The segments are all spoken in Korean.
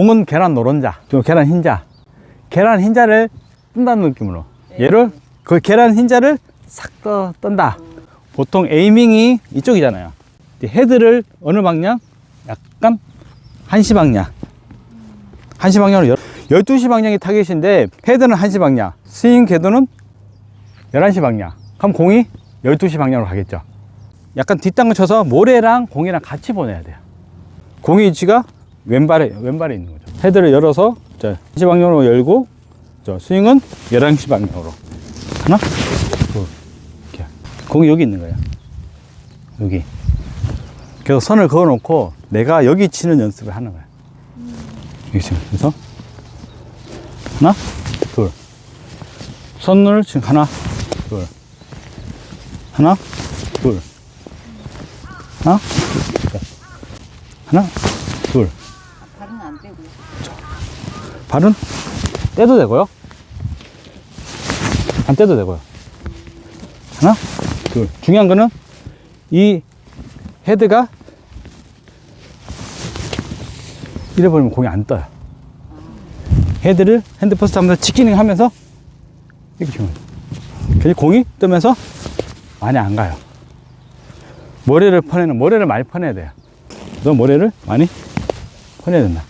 공은 계란 노른자, 또 계란 흰자. 계란 흰자를 뜬다는 느낌으로. 얘를, 그 계란 흰자를 싹 떠, 떤다. 보통 에이밍이 이쪽이잖아요. 헤드를 어느 방향? 약간 한시 방향. 한시 방향으로, 12시 방향이 타겟인데, 헤드는 한시 방향, 스윙 궤도는 11시 방향. 그럼 공이 12시 방향으로 가겠죠. 약간 뒷땅을 쳐서 모래랑 공이랑 같이 보내야 돼요. 공의 위치가 왼발에, 왼발에 있는 거죠. 헤드를 열어서, 자, 1시 방향으로 열고, 저 스윙은 11시 방향으로. 하나, 둘, 이렇게. 공이 여기 있는 거예요. 여기. 그래서 선을 그어 놓고 내가 여기 치는 연습을 하는 거야. 여기 지금. 그래서 하나, 둘. 선을 지금 하나, 둘. 하나, 둘. 하나, 둘. 하나, 둘. 발은 떼도 되고요. 안 떼도 되고요. 하나, 둘. 중요한 거는 이 헤드가 이래 버리면 공이 안 떠요. 헤드를 핸드 퍼스트 하면서 치키닝 하면서 이렇게 주면 돼요. 공이 뜨면서 많이 안 가요. 모래를 퍼내는, 모래를 많이 퍼내야 돼요. 너 모래를 많이 퍼내야 된다.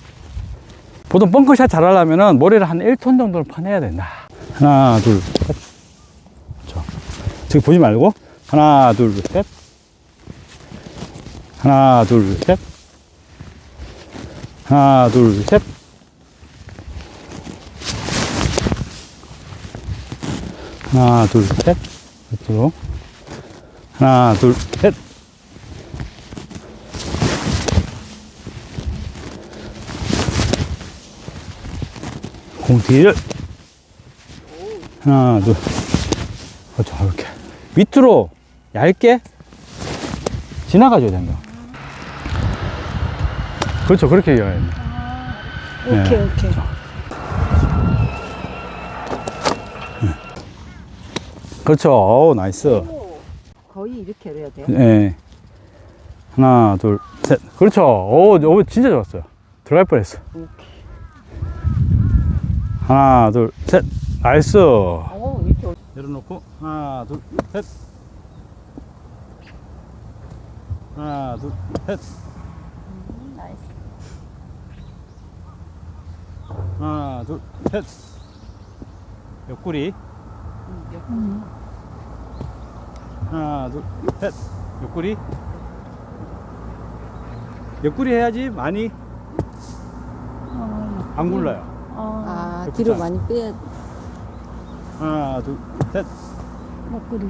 보통 벙커샷 잘 하려면 모래를 한 1톤 정도를 퍼내야 된다. 하나, 둘, 셋. 그렇죠. 지금 보지 말고 하나, 둘, 셋. 하나, 둘, 셋. 하나, 둘, 셋. 하나, 둘, 셋. 이쪽으로. 하나, 둘, 셋. 공 뒤를 하나 둘. 그렇죠 이렇게. 밑으로 얇게 지나가줘야 된다. 그렇죠. 그렇게 해야 됩니다. 오케이, 네, 오케이. 그렇죠. 오 나이스. 오, 거의 이렇게 해야 돼요. 예 하나 둘 셋. 그렇죠. 오, 오 진짜 좋았어요. 들어갈 뻔했어. 오케이. 하나 둘셋. 나이스. 오, 이렇게. 올- 내려놓고 하나 둘셋. 하나 둘셋. 음, 나이스. 하나 둘셋. 옆구리. 음, 옆- 음. 하나 둘셋. 옆구리. 옆구리 해야지 많이. 어, 안 굴러요 아, 옆구리 뒤로 잘. 많이 빼야 하나 둘셋 옆구리.